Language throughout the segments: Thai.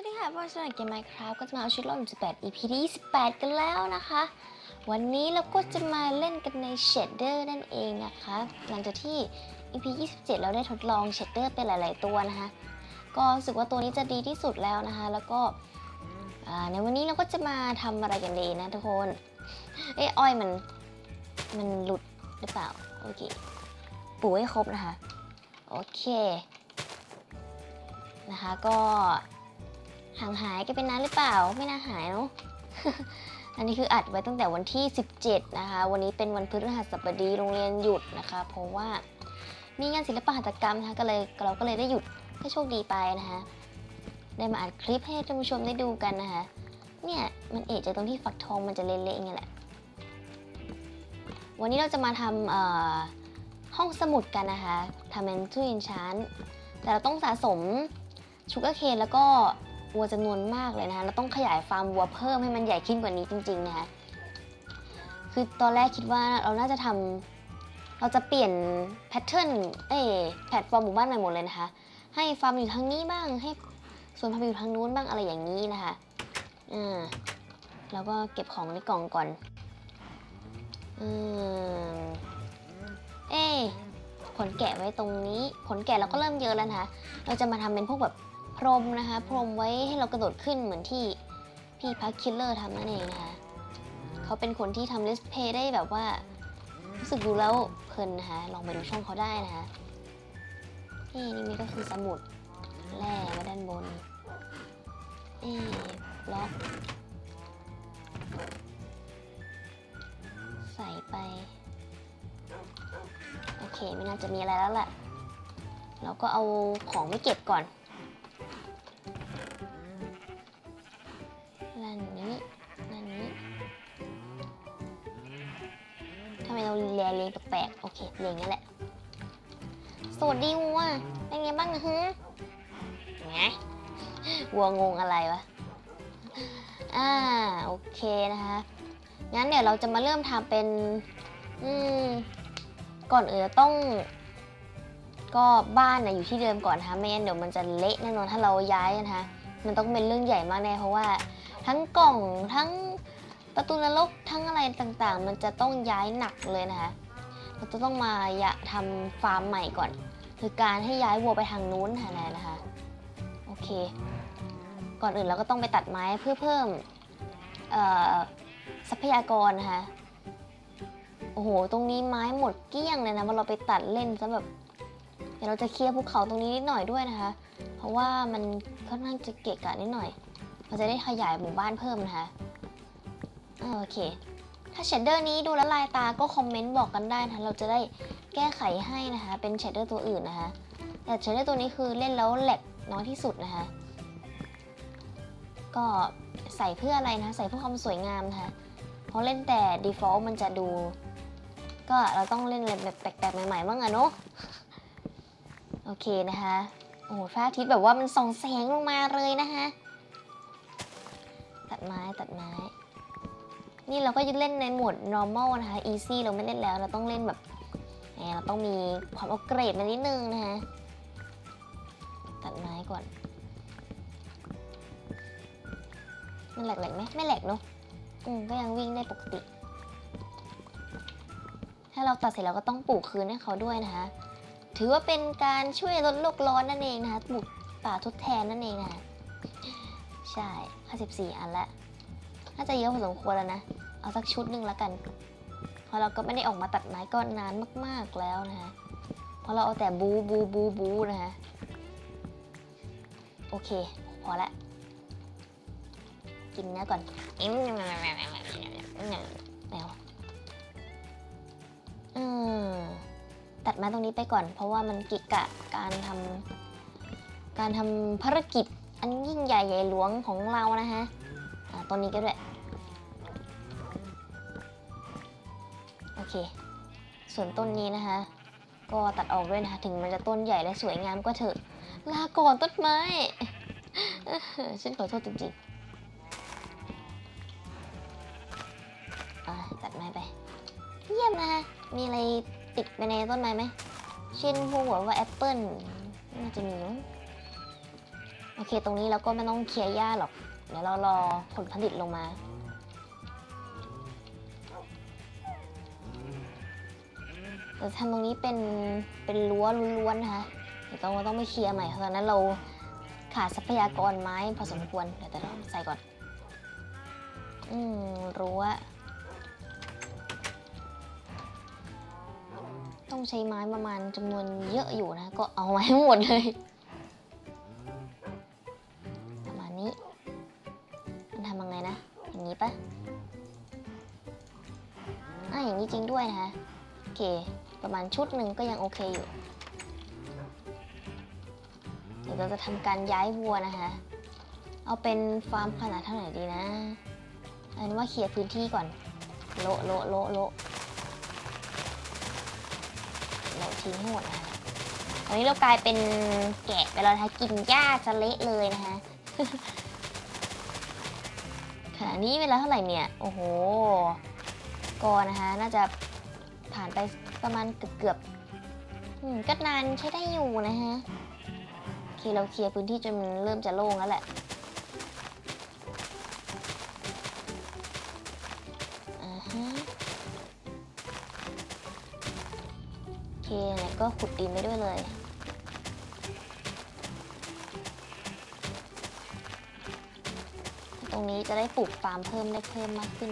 วัสดีค่ะพวกเราเกมไมค์ครับก็จะมาเอาชีวิตรอด18 EP ที่28 กันแล้วนะคะ วันนี้เราก็จะมาเล่นกันในเชดเดอร์นั่นเองนะคะ หลังจากที่ EP 27 เราได้ทดลองเชดเดอร์เป็นหลาย ๆ ตัวนะคะ ก็รู้สึกว่าตัวนี้จะดีที่สุดแล้วนะคะ แล้วก็ในวันนี้เราก็จะมาทำอะไรกันดีนะทุกคน เอ้อ้อยมันมันหลุดหรือเปล่า โอเค ปูให้ครบนะคะ โอเค นะคะก็ ห่างหายกันเป็นนานหรือเปล่า ไม่น่าหายเนาะอันนี้คืออัดไว้ตั้งแต่วันที่ 17 นะคะ วันนี้เป็นวันพฤหัสบดีโรงเรียนหยุดนะคะ เพราะว่ามีงานศิลปหัตถกรรมนะคะก็เลยเราก็เลยได้หยุดก็โชคดีไปนะคะ ได้มาอัดคลิปให้ท่านผู้ชมได้ดูกันนะคะ เนี่ยมันเอะใจตรงที่ฝักทองมันจะเละๆอย่างเงี้ยแหละ วันนี้เราจะมาทำห้องสมุดกันนะคะทำเป็นตู้ยินชั้นแต่เราต้องสะสมชูการ์เคนแล้วก็ วัวจำนวนมากเลยนะคะเราต้องขยายฟาร์มวัวเพิ่มให้มันใหญ่ขึ้นกว่านี้จริง ๆ นะคะคือตอนแรกคิดว่าเราน่าจะทำเราจะเปลี่ยนแพทเทิร์นเอ้ยแพลตฟอร์มหมู่บ้านใหม่หมดเลยนะคะ ให้ฟาร์มอยู่ทางนี้บ้างให้ส่วนฟาร์มอยู่ทางนู้นบ้างอะไรอย่างนี้นะคะอ่าแล้วก็เก็บของในกล่องก่อนอืมเอ้ยขนแกะไว้ตรงนี้ ขนแกะเราก็เริ่มเยอะแล้วนะคะ เราจะมาทำเป็นพวกแบบ พรมนะคะ พรมไว้ให้เรากระโดดขึ้นเหมือนที่พี่พักคิลเลอร์ทำนั่นเองนะคะ เขาเป็นคนที่ทำเลสเพย์ได้แบบว่า รู้สึกดูแล้วเพลินนะคะ ลองไปดูช่องเขาได้นะคะนี่นี่มันก็คือสมุดแร่ไว้ด้านบนเอ๊ะบล็อก ใส่ไป โอเคไม่น่าจะมีอะไรแล้วแหละเราก็เอาของไม่เก็บก่อน ทำไมเราแลเรียงแปลกๆโอเคเรียงนั่นแหละสวัสดีวัวเป็นไงบ้างนะฮะไงวัวงงอะไรวะอ่าโอเคนะคะงั้นเดี๋ยวเราจะมาเริ่มทำเป็นอืมก่อนอื่นเราต้อง ก็บ้านนะอยู่ที่เดิมก่อนนะคะไม่งั้นเดี๋ยวมันจะเละแน่นอนถ้าเราย้ายนะคะมันต้องเป็นเรื่องใหญ่มากแน่เพราะว่า ทั้งกล่องทั้ง ประตูนรกทั้งอะไรต่างๆ มันจะต้องย้ายหนักเลยนะคะเราจะต้องมาทำฟาร์มใหม่ก่อนคือการให้ย้ายวัวไปทางนู้นค่ะนะคะ โอเค ก่อนอื่นเราก็ต้องไปตัดไม้เพื่อเพิ่มทรัพยากรนะคะ โอ้โห ตรงนี้ไม้หมดเกลี้ยงเลยนะว่าเราไปตัดเล่นซะแบบ เดี๋ยวเราจะเคลียร์ภูเขาตรงนี้นิดหน่อยด้วยนะคะ เพราะว่ามันค่อนข้างจะเกะกะนิดหน่อย เราจะได้ขยายหมู่บ้านเพิ่มนะคะ โอเค ถ้าเชดเดอร์นี้ดูแล้วลายตาก็คอมเมนต์บอกกันได้นะเราจะได้แก้ไขให้นะคะ เป็นเชดเดอร์ตัวอื่นนะคะ แต่เชดเดอร์ตัวนี้คือเล่นแล้วแหลกน้อยที่สุดนะคะ ก็ใส่เพื่ออะไรนะคะใส่เพื่อความสวยงามนะคะ เพราะเล่นแต่ default มันจะดู ก็เราต้องเล่นอะไรแบบแปลกๆ ใหม่ๆบ้างอะเนาะ โอเคนะคะ โอ้โหพระอาทิตย์แบบว่ามันส่องแสงลงมาเลยนะคะ ตัดไม้ตัดไม้ นี่เราก็จะเล่นในโหมด normal นะคะ easy เราไม่เล่นแล้ว เราต้องเล่นแบบเราต้องมีความอัปเกรดมานิดนึงนะคะ ตัดไม้ก่อน มันแหลกๆไหมไม่แหลกเนาะอืมก็ยังวิ่งได้ปกติ ถ้าเราตัดเสร็จเราก็ต้องปลูกคืนให้เขาด้วยนะคะ ถือว่าเป็นการช่วยลดโลกร้อนนั่นเองนะคะปลูกป่าทดแทนนั่นเองนะคะ ใช่ 54 อันละ น่าจะเยอะพอสมควรแล้วนะ เอาสักชุดหนึ่งแล้วกัน เพราะเราก็ไม่ได้ออกมาตัดไม้ก็นานมากๆแล้วนะคะเพราะเราเอาแต่บูบูบูบูนะคะโอเค พอละกินเนื้อก่อนเอ็มแล้วอืมตัดไม้ตรงนี้ไปก่อน เพราะว่ามันกิกะการทำการทำภารกิจอันยิ่งใหญ่ใหญ่หลวงของเรานะฮะต้นนี้ก็ด้วย เค ส่วนต้นนี้นะคะ ก็ตัดออกด้วยนะคะ ถึงมันจะต้นใหญ่และสวยงามก็เถอะ ลาก่อนต้นไม้ ฉันขอโทษจริงๆตัดไม้ไป เยี่ยมนะคะ มีอะไรติดไปในต้นไม้ไหม เช่นพวกแบบว่าแอปเปิ้ลน่าจะมีมั้งโอเค ตรงนี้เราก็ไม่ต้องเคลียร์หญ้าหรอก เดี๋ยวเรารอผลผลิตลงมา เดี๋ยวทำตรงนี้เป็นเป็นรั้วล้วนๆนะคะเดี๋ยวต้องต้องไปเคลียร์ใหม่เพราะฉะนั้นเราขาดทรัพยากรไม้พอสมควรเดี๋ยวแต่เราใส่ก่อน อืมรั้วต้องใช้ไม้ประมาณจำนวนเยอะอยู่นะ ก็เอาไว้หมดเลยประมาณนี้ มันทำยังไงนะ อย่างนี้ปะอะอย่างนี้จริงด้วยนะคะโอเค ประมาณชุดหนึ่งก็ยังโอเคอยู่ เดี๋ยวเราจะทำการย้ายวัวนะคะ เอาเป็นฟาร์มขนาดเท่าไหร่ดีนะอันว่าเคลียร์พื้นที่ก่อน โละโละโละโละโละทิ้งให้หมดนะคะตอนนี้เรากลายเป็นแกะไปแล้วนะคะกินหญ้าจะเละเลยนะคะขณะนี้เวลาเท่าไหร่เนี่ย โอ้โหก็นะคะ น่าจะผ่านไป ประมาณเกือบเกือบๆก็นานใช้ได้อยู่นะฮะ โอเค เราเคลียร์พื้นที่จนมันเริ่มจะโล่งแล้วแหละอ่าฮะโอเคแล้วก็ขุดดินไปด้วยเลยตรงนี้จะได้ปลูกฟาร์มเพิ่มได้เพิ่มมากขึ้น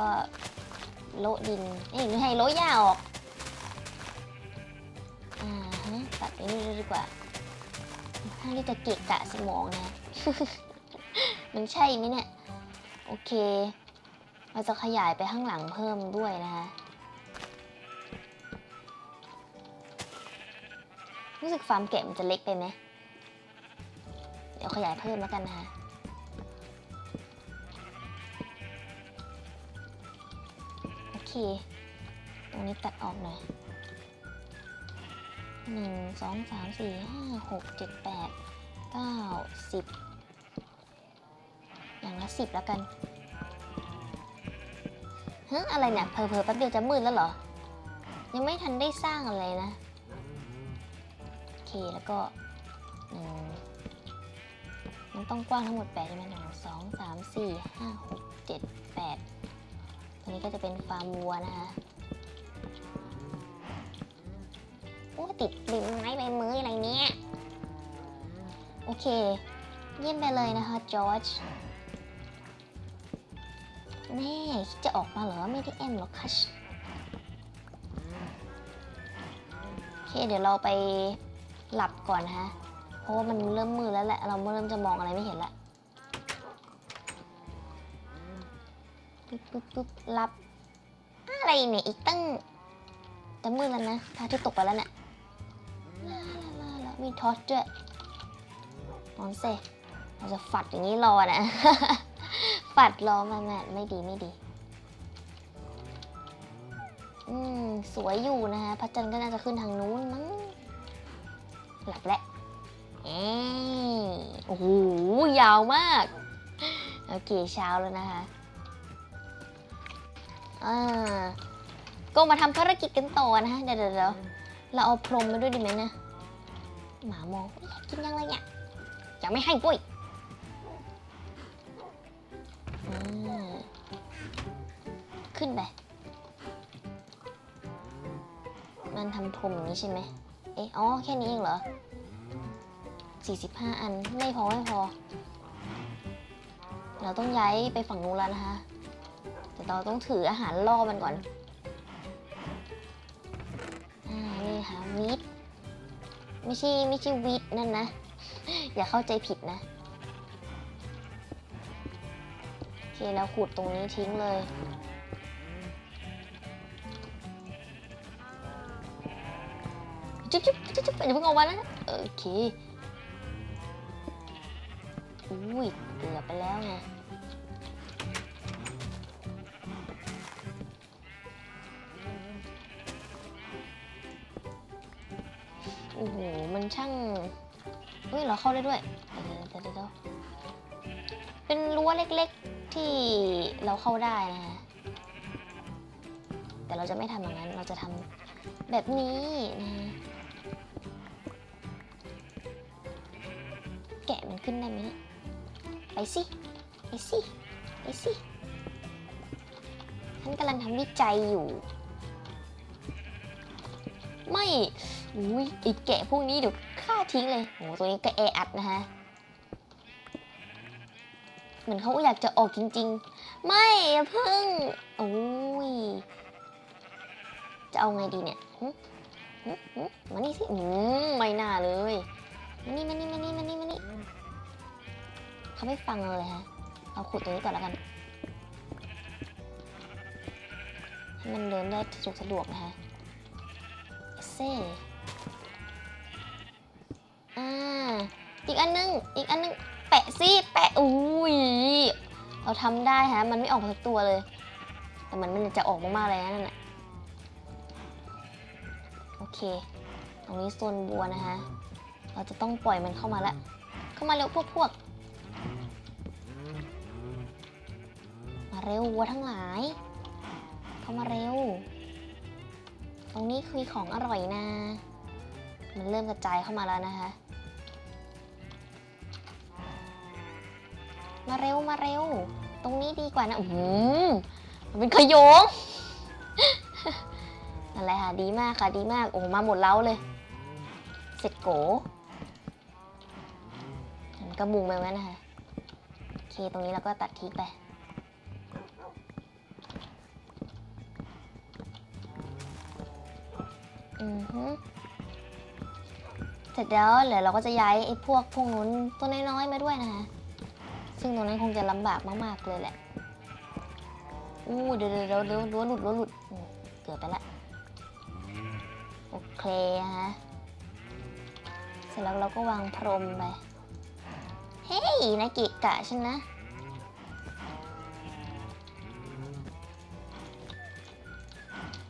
ก็โละดินเอ้ยไม่ให้โละหญ้าออก อ่าฮะตัดไปนี่ดีกว่าถ้าที่จะเกะกะสมองนะ มันใช่ไหมเนี่ย โอเค เราจะขยายไปข้างหลังเพิ่มด้วยนะคะรู้สึกฟาร์มแกะมันจะเล็กไปไหม เดี๋ยวขยายเพิ่มแล้วกันนะคะ โอเคตรงนี้ตัดออกหน่อยหนึ่งสองสามสี่ห้าหกเจ็ดแปดเก้าสิบอย่างละสิบแล้วกันเฮ้ยอะไรเนี่ยเพอเพอๆแป๊บเดียวจะมืดแล้วเหรอ ยังไม่ทันได้สร้างอะไรนะ โอเคแล้วก็หนึ่งมันต้องกว้างทั้งหมด8ใช่ไหมหนึ่งสองสามสี่ห้าหกเจ็ดแปด ตัวนี้ก็จะเป็นฟาร์มวัวนะคะโอ้ติดริมไม้ใบมืออะไรเนี้ย โอเค เยี่ยมไปเลยนะคะจอร์จแน่จะออกมาเหรอ ไม่ได้แอมหรอกคัชโอเค เดี๋ยวเราไปหลับก่อนนะคะเพราะว่ามันเริ่มมืดแล้วแหละ เราเริ่มจะมองอะไรไม่เห็นละ ปุ๊บปุ๊บปุ๊บรับ อะไรเนี่ย อีกตั้งจะมืดแล้วนะพระอาที่ตกไปแล้วเนี่ยลาลาลาลามีทอร์ชด้วยนอนเซเราจะฝัดอย่างนี้รอนะ ฝัดรอมาแม่ไม่ดีไม่ดี อืม สวยอยู่นะคะพระจันทร์ก็น่าจะขึ้นทางนู้นมั้งหลับแล้วเอ้โอ้โหยาวมาก โอเคเช้าแล้วนะคะ อ่าก็มาทำภารกิจกันต่อนะคะเดี๋ยวเดี๋ยวเดี๋ยวเราเอาพรมมาด้วยดีไหมนะหมามองอยากกินยังเลยเนี่ยจะไม่ให้ปุ้ยอ่าขึ้นไป มันทำพรมอย่างนี้ใช่ไหมเอ๊ะอ๋อแค่นี้เองเหรอ 45 อันไม่พอไม่พอ เราต้องย้ายไปฝั่งนู้นแล้วนะคะ แต่เราต้องถืออาหารล่อมันก่อนอ่านี่ค่ะวีดไม่ใช่ไม่ใช่วีดนั่นนะ อย่าเข้าใจผิดนะโอเคเราขุดตรงนี้ทิ้งเลยจุ๊บจุ๊บจุ๊บจุ๊บอย่าเพิ่งออกมานะโอเคอุ้ยเกือบไปแล้วไง เข้าได้ด้วยเดี๋ยวเดี๋ยวเป็นรั้วเล็กๆที่เราเข้าได้นะฮะแต่เราจะไม่ทำอย่างนั้น เราจะทำแบบนี้นะแกะมันขึ้นได้ไหมเนี่ยไปสิไปสิไปสิฉันกำลังทำวิจัยอยู่ ไม่อุ้ยไอแกะพวกนี้เดี๋ยว ทิ้งเลยโอ้ตัวนี้ก็แออัดนะฮะ เหมือนเขาอยากจะออกจริง ๆ ไม่อย่พึ่งโอ้ย จะเอาไงดีเนี่ยหึหึหึมานี่สิไม่น่าเลยมานี่มานี่มานี่มานี่มานี่เขาไม่ฟังเราเลยฮะ เอาขุดตรงนี้ก่อนแล้วกัน ให้มันเดินได้สะดวกสะดวกนะฮะเซ่ อ่า อีกอันนึง อีกอันนึง แปะสิแปะ อุ้ย เราทำได้ฮะ มันไม่ออกสักตัวเลย แต่มันมันจะออกมากๆเลยนะนั่นน่ะโอเค ตรงนี้โซนบัวนะฮะ เราจะต้องปล่อยมันเข้ามาล้วเข้ามาเร็วพวกพวก มาเร็ววัวทั้งหลาย เข้ามาเร็ว ตรงนี้คือของอร่อยนะ มันเริ่มกระจายเข้ามาแล้วนะคะ มาเร็วมาเร็ว ตรงนี้ดีกว่านะอืมันเป็นขยงนั่นแหละค่ะดีมากค่ะดีมากโอ้มาหมดเล้าเลย เสร็จโกฉันก็มุงไปไว้นะคะโอเคตรงนี้เราก็ตัดทิ้งไปอือฮึเสร็จแล้วเดี๋ยวเราก็จะย้ายไอ้พวกพวกนู้นตัวน้อยๆมาด้วยนะคะ ซึ่งตรงนั้นคงจะลำบากมากๆเลยแหละ อู้เดี๋ยวเดี๋ยวเดี๋ยวเดี๋ยวรั้วหลุดรั้วหลุดอืมเกือบไปละ โอเคฮะ เสร็จแล้วเราก็วางพรมไป เฮ้ยนากิกะฉันนะ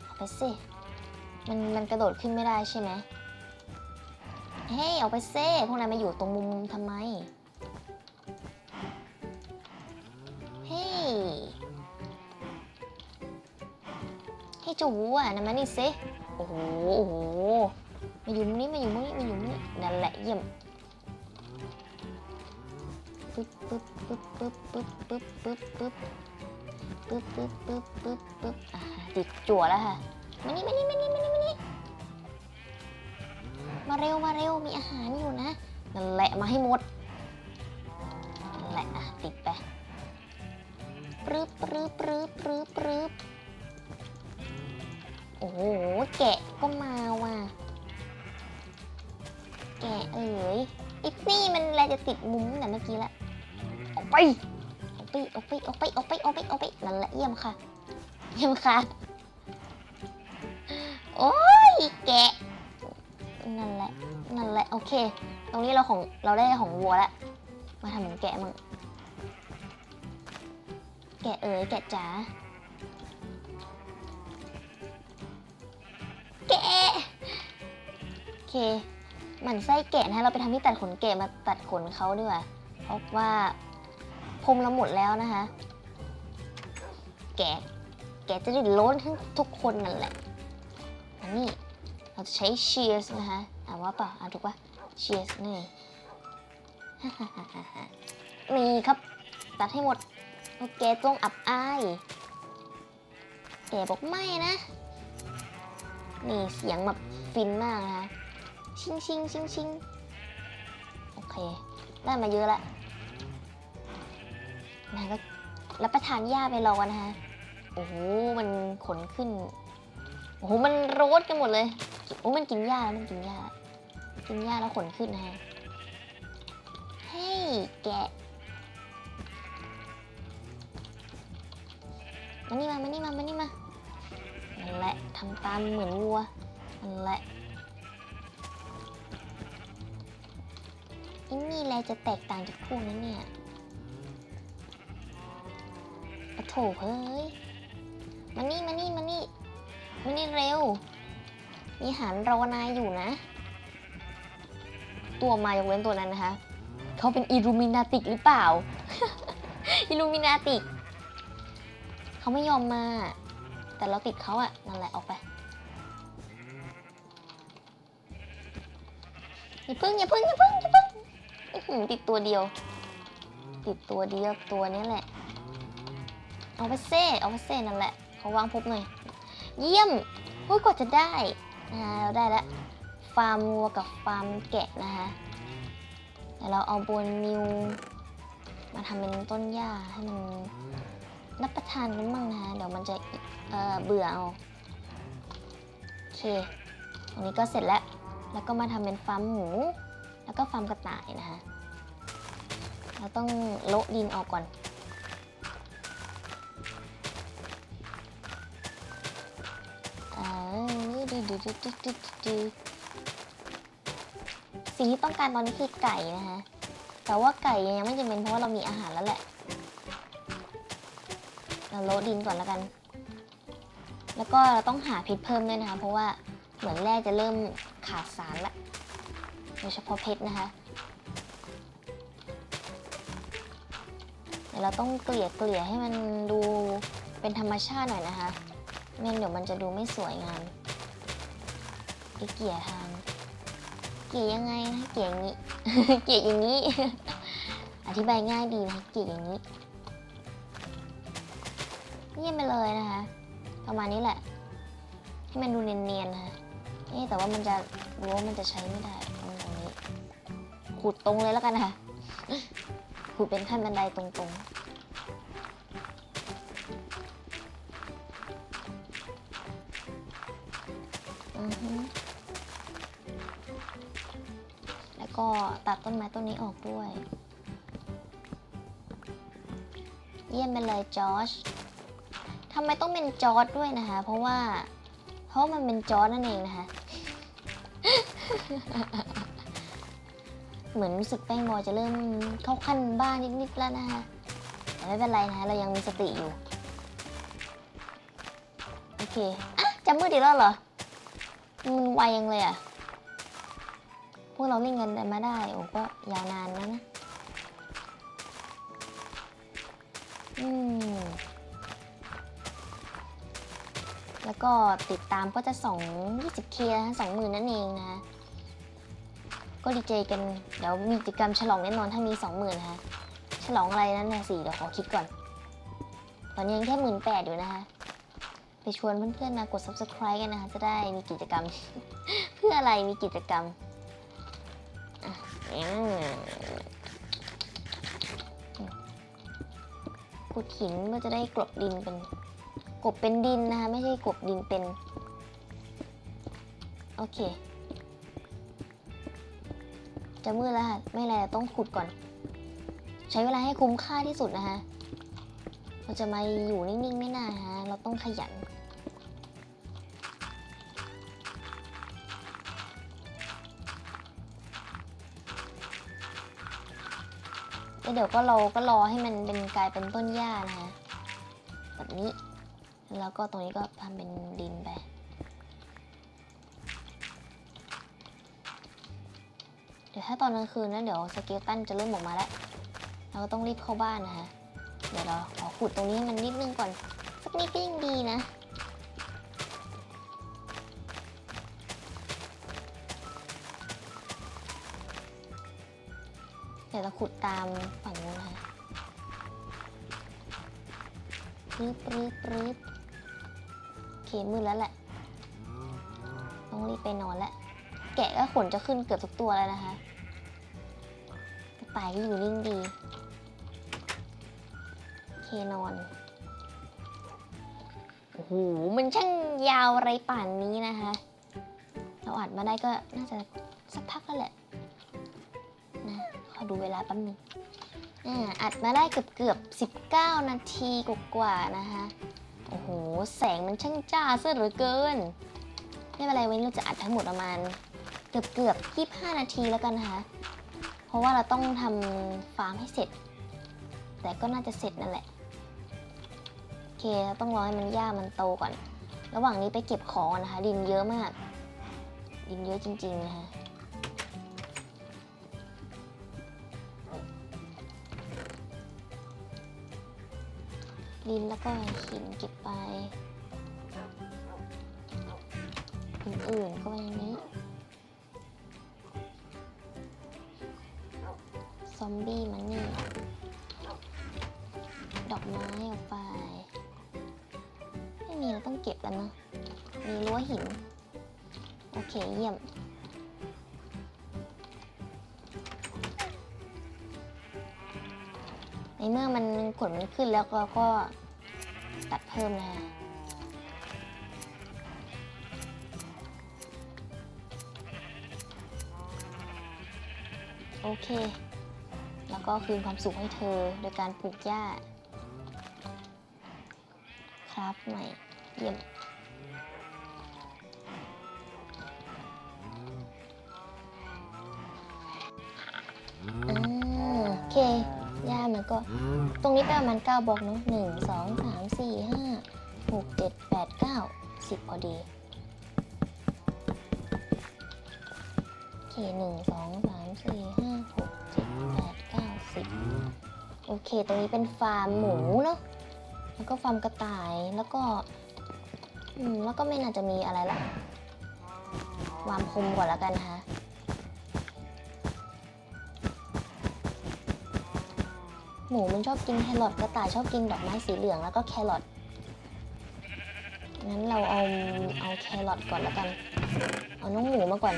เอาไปสิ มันมันกระโดดขึ้นไม่ได้ใช่ไหม เฮ้ย เอาไปเซ่พวกนายมาอยู่ตรงมุมทำไม ให้เจูวัวนำมานี่สิโอ้โหโอ้โหมาอยู่มุมนี้มาอยู่มุมนี้มาอยู่มุมนี้นั่นแหละเยี่ยมปึ๊บปึ๊บปึ๊บปึ๊บปึ๊บปึ๊บปึ๊บปึ๊บปึ๊บปึ๊บปึ๊บปึ๊บปึ๊บอ่าติดจั่วแล้วค่ะมานี่มานี่มานี่มานี่มานี่มาเร็วมาเร็วมีอาหารอยู่นะนั่นแหละมาให้หมดนั่นแหละอะติดไปปรึบปรึบปรึบปรึบปรึบ โอ้โห แกะก็มาว่ะ แกะเอ๋ยอีนี่มันอะไรจะติดมุมแต่เมื่อกี้ละออกไป ออกไป ออกไป ออกไป ออกไป ออกไป ออกไปนั่นแหละเยี่ยมค่ะ เยี่ยมค่ะ โอ้ย แกะ นั่นแหละ นั่นแหละ โอเค ตรงนี้เราของ เราได้ของวัวแล้วมาทำเหมือนแกะมั่งแกะเอ๋ยแกะจ๋า เคหมันไส้แกะนะเราไปทำที่ตัดขนแกะมาตัดขนเขาดีกว่าเพราะว่าพรมเราหมดแล้วนะคะ แกะแกะจะได้ล้นทั้งทุกคนนั่นแหละอันนี้เราจะใช้ shears นะคะอ่านว่าเปล่าอ่านถูกปะ shears นี่นี่ครับ ตัดให้หมดโอเคจงอับอายแกบอกไม่นะ นี่เสียงแบบฟินมากนะคะ ชิงชิงชิงชิงโอเค ได้มาเยอะละนะก็รับประทานหญ้าไปรอนะคะ โอ้โห มันขนขึ้น โอ้โห มันโรดกันหมดเลย โอ้ มันกินหญ้าแล้วมันกินหญ้า กินหญ้าแล้วขนขึ้นนะฮะเฮ้ยแกะมานี่มามานี่มามานี่มา นั่นแหละทำตามเหมือนวัว นั่นแหละ อินนี่แลจะแตกต่างจากพวกนั้นเนี่ยปะโถเฮ้ย มานี่มานี่มานี่มานี่เร็ว มีหารรอนายอยู่นะ ตัวมายกเว้นตัวนั้นนะคะ เขาเป็นอิลูมินาติกหรือเปล่า อิลูมินาติก เขาไม่ยอมมา แต่เราติดเขาอะนั่นแหละออกไปอย่าพึ่งอย่าพึ่งอย่าพึ่งอย่าพึ่ง อื้อหือติดตัวเดียว ติดตัวเดียวตัวนี้แหละ เอาไปเซ่เอาไปเซ่นั่นแหละขอวางพบหน่อย เยี่ยมอุ้ยกว่าจะได้นะเราได้แล้วฟาร์มวัวกับฟาร์มแกะนะคะเดี๋ยวเราเอาบนนิวมาทำเป็นต้นหญ้าให้มันรับประทานกันบ้างนะคะเดี๋ยวมันจะเอ่อเบื่อเอาโอเคตรงนี้ก็เสร็จแล้ว แล้วก็มาทำเป็นฟาร์มหมู แล้วก็ฟาร์มกระต่ายนะคะ เราต้องโละดินออกก่อนอ่าดูดูดูดูดูดูสิ่งที่ต้องการตอนนี้คือไก่นะคะ แต่ว่าไก่ยังไม่จำเป็นเพราะว่าเรามีอาหารแล้วแหละ เราโละดินก่อนแล้วกัน แล้วก็เราต้องหาเพชรเพิ่มด้วยนะคะ เพราะว่าเหมือนแร่จะเริ่มขาดสารละโดยเฉพาะเพชรนะคะ เราต้องเกลี่ยเกลี่ยให้มันดูเป็นธรรมชาติหน่อยนะคะไม่งั้นเดี๋ยวมันจะดูไม่สวยงามไอ้เกลี่ยทางเกลี่ยยังไงนะเกลี่ยอย่างนี้ เกลี่ยอย่างนี้ อธิบายง่ายดีนะเกลี่ยอย่างนี้เยี่ยมไปเลยนะคะ ประมาณนี้แหละ ให้มันดูเนียนๆนะคะเอ๊ะแต่ว่ามันจะรู้ว่ามันจะใช้ไม่ได้ตรงตรงนี้ ขุดตรงเลยแล้วกันนะคะ ขุดเป็นขั้นบันไดตรงๆ อือฮึแล้วก็ตัดต้นไม้ต้นนี้ออกด้วย เยี่ยมไปเลยจอร์จทำไมต้องเป็นจอร์จด้วยนะคะ เพราะว่า เพราะมันเป็นจอร์จนั่นเองนะคะ เหมือนรู้สึกแป้งบอยจะเริ่มเข้าขั้นบ้านนิดๆแล้วนะคะแต่ไม่เป็นไรนะคะเรายังมีสติอยู่ โอเค อะจะมืดอีกแล้วเหรอ มันไวยังเลยอะ พวกเราเล่นเงินมาได้ โอ้ก็ยาวนานแล้วนะ อืม แล้วก็ติดตามก็จะ2 20k นะคะ20,000นั่นเองนะ ก็ดีใจกัน เดี๋ยวมีกิจกรรมฉลองแน่นอนถ้ามี20,000นะคะ ฉลองอะไรนั้นนะสิเดี๋ยวขอคิดก่อน ตอนนี้ยังแค่หมื่นแปดอยู่นะคะ ไปชวนเพื่อนๆมากด subscribe กันนะคะ จะได้มีกิจกรรม เพื่ออะไรมีกิจกรรมอะอืมขุดหินเพื่อจะได้กลบดินเป็น กบเป็นดินนะคะ ไม่ใช่กบดินเป็น โอเค จะมืดแล้วค่ะไม่เป็นไรต้องขุดก่อน ใช้เวลาให้คุ้มค่าที่สุดนะคะเราจะมาอยู่นิ่งๆไม่น่าฮะเราต้องขยันแล้วเดี๋ยวก็เราก็รอให้มันเป็นกลายเป็นต้นหญ้านะคะแบบนี้ แล้วก็ตรงนี้ก็ทำเป็นดินไป ดี๋ยวถ้าตอนกลางคืนนะเดี๋ยวสเกลตันจะเริ่มออกมาแล้ว เราก็ต้องรีบเข้าบ้านนะคะ เดี๋ยวเราขอขุดตรงนี้มันนิดนึงก่อน สักนิดก็ยังดีนะเดี๋ยวเราขุดตามฝั่งนู้นนะคะปรึ๊บปรึ๊บปรึ๊บโอเคมืดแล้วแหละ ต้องรีบไปนอนแล้ว แกะก็ขนจะขึ้นเกือบทุกตัวแล้วนะคะ กระต่ายก็อยู่นิ่งดี เคนอน โอ้โห มันช่างยาวไรป่านนี้นะคะ เราอัดมาได้ก็น่าจะสักพักแล้วแหละ นะ ขอดูเวลาแป๊บนึงอ่าอัดมาได้เกือบเกือบ 19 นาทีกว่าๆนะคะ โอ้โห แสงมันช่างจ้าซะเหลือเกิน ไม่เป็นไรวันนี้เราจะอัดทั้งหมดประมาณ เกือบเกือบ 25 นาทีแล้วกันนะคะ เพราะว่าเราต้องทำฟาร์มให้เสร็จ แต่ก็น่าจะเสร็จนั่นแหละ โอเคเราต้องรอให้มันหญ้ามันโตก่อน ระหว่างนี้ไปเก็บของก่อนนะคะ ดินเยอะมาก ดินเยอะจริงๆนะคะดินแล้วก็หินเก็บไปอื่นๆก็ไปอย่างนี้ ซอมบี้มานี่ ดอกไม้ออกไป ไม่มีเราต้องเก็บแล้วนะ มีรั้วหิน โอเคเยี่ยม ในเมื่อมันขนมันขึ้นแล้วเราก็ตัดเพิ่มนะโอเค ก็คืนความสุขให้เธอ โดยการปลูกหญ้า ครับใหม่เยี่ยมอืมโอเคหญ้ามันก็ ตรงนี้ไปประมาณ9บล็อกเนาะหนึ่งสองสามสี่ห้าหกเจ็ดแปดเก้าสิบพอดี โอเคหนึ่งสองสามสี่ โอเค ตรงนี้เป็นฟาร์มหมูเนาะ แล้วก็ฟาร์มกระต่าย แล้วก็ อืม แล้วก็ไม่น่าจะมีอะไรละ วางพรมก่อนแล้วกันนะคะหมูมันชอบกินแครอทกระต่ายชอบกินดอกไม้สีเหลืองแล้วก็แครอทงั้นเราเอาเอาแครอทก่อนแล้วกัน เอาน้องหมูมาก่อน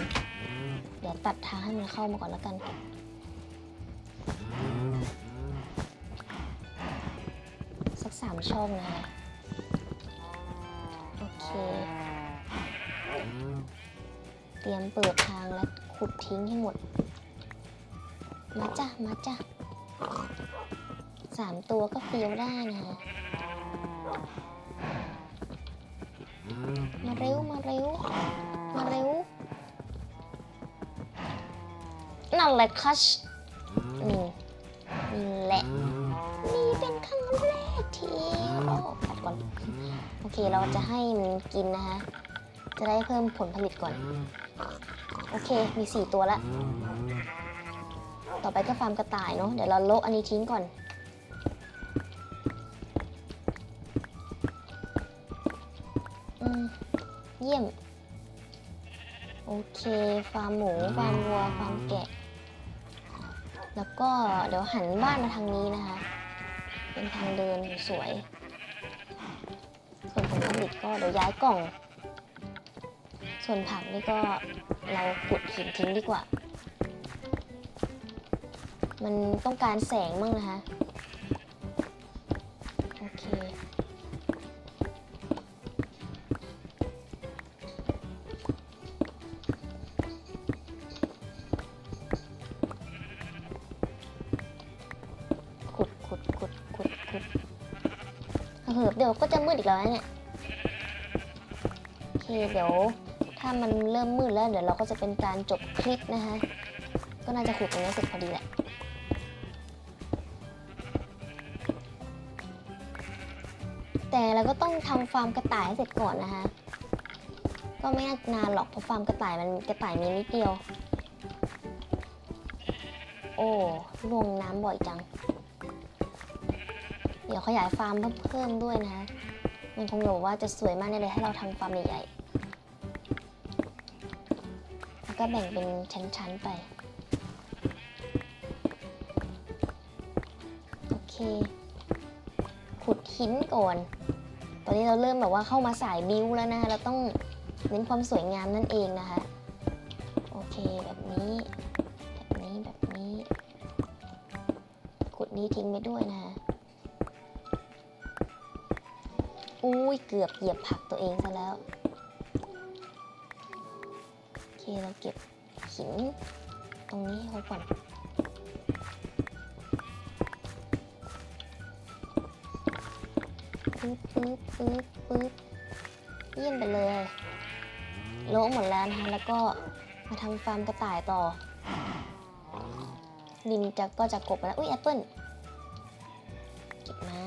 เดี๋ยวตัดทางให้มันเข้ามาก่อนแล้วกัน สามช่องนะคะ โอเค เตรียมเปิดทางและขุดทิ้งให้หมด มาจ้ะ มาจ้ะสามตัวก็ฟีลได้นะมาเร็ว มาเร็ว มาเร็ว นั่นแหละคัชนี่นี่แหละ เคเราจะให้มันกินนะคะ จะได้เพิ่มผลผลิตก่อน โอเคมีสี่ตัวแล้วต่อไปก็ฟาร์มกระต่ายเนาะเดี๋ยวเราโละอันนี้ทิ้งก่อน อืม เยี่ยม โอเค ฟาร์มหมู ฟาร์มวัว ฟาร์มแกะ แล้วก็เดี๋ยวหันบ้านมาทางนี้นะคะ เป็นทางเดินสวย ก็เดี๋ยวย้ายกล่อง ส่วนผักนี่ก็เราขุดหินทิ้งดีกว่า มันต้องการแสงมั่งนะคะ โอเค ขุดขุดขุดขุดขุดเหิบเดี๋ยวก็จะมืดอีกแล้วเนี่ย เคเดี๋ยวถ้ามันเริ่มมืดแล้วเดี๋ยวเราก็จะเป็นการจบคลิปนะคะ ก็น่าจะขุดตรงนี้เสร็จพอดีแหละแต่เราก็ต้องทำฟาร์มกระต่ายให้เสร็จก่อนนะคะ ก็ไม่น่านานหรอกเพราะฟาร์มกระต่ายมันกระต่ายมีนิดเดียว โอ้ลงน้ำบ่อยจัง เดี๋ยวขยายฟาร์มเพิ่มด้วยนะคะมันคงบอกว่าจะสวยมากแน่เลยถ้เราทำฟาร์มใหญ่ ก็แบ่งเป็นชั้นๆไป โอเค ขุดหินก่อน ตอนนี้เราเริ่มแบบว่าเข้ามาสายบิวแล้วนะคะ เราต้องเน้นความสวยงามนั่นเองนะคะ โอเคแบบนี้ แบบนี้แบบนี้ ขุดนี้ทิ้งไปด้วยนะคะอุ้ยเกือบเหยียบผักตัวเองซะแล้ว เราเก็บหินตรงนี้ให้เขาก่อนปึ๊บปึ๊บปึ๊บปึ๊บเยี่ยมไปเลยโละหมดแล้วนะคะแล้วก็มาทำฟาร์มกระต่ายต่อ ดินจะก็จะกบไปแล้ว อุ้ยแอปเปิ้ลเก็บมา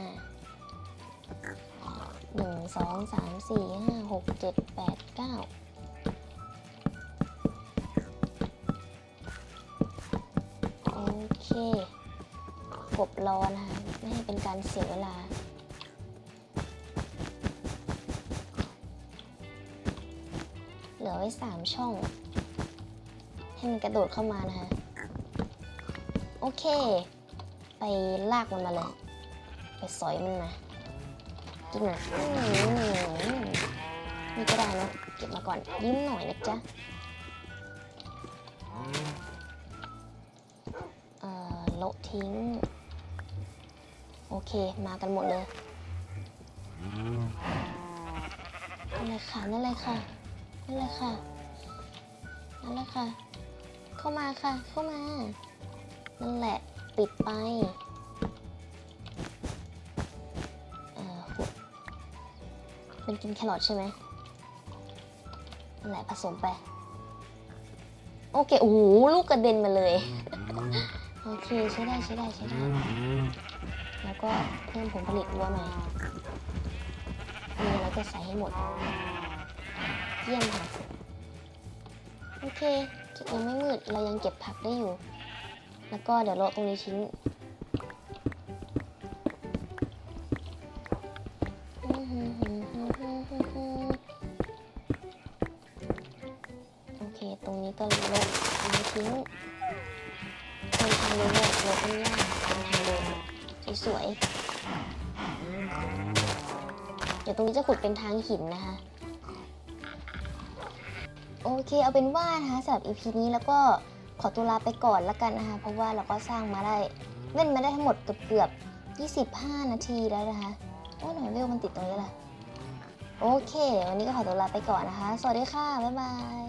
หนึ่งสองสามสี่ห้าหกเจ็ดแปดเก้า รอนะคะ ไม่ให้เป็นการเสียเวลา เหลือไว้สามช่อง ให้มันกระโดดเข้ามานะคะ โอโอเค ไปลากมันมาเลย ไปสอยมันมากินหน่อยอืมนี่ก็ได้เนอะเก็บมาก่อน ยิ้มหน่อยนะจ๊ะเอ่อโละทิ้ง โอเค มากันหมดเลยนั่นเลยค่ะนั่นเลยค่ะนั่นเลยค่ะนั่นเลยค่ะ เข้ามาค่ะ เข้ามา นั่นแหละ ปิดไปเออเป็นกินแครอทใช่ไหมนั่นแหละผสมไป โอเค โอ้โหลูกกระเด็นมาเลย โอเค ใช้ได้ ใช้ได้ ใช้ได้ แล้วก็เพิ่มผลผลิตวัวหน่อยนี่เราก็ใส่ให้หมด เยี่ยมค่ะ โอเคยังไม่มืดเรายังเก็บผักได้อยู่ แล้วก็เดี๋ยวโละตรงนี้ทิ้ง ตรงนี้จะขุดเป็นทางหินนะคะ โอเคเอาเป็นว่านะคะสำหรับ EP นี้แล้วก็ขอตัวลาไปก่อนละกันนะคะ เพราะว่าเราก็สร้างมาได้เล่นมาได้ทั้งหมดเกือบเกือบ25 นาทีแล้วนะคะ โอ้หน่อยเวลมันติดตรงนี้แหละ โอเค วันนี้ก็ขอตัวลาไปก่อนนะคะ สวัสดีค่ะ บ๊ายบาย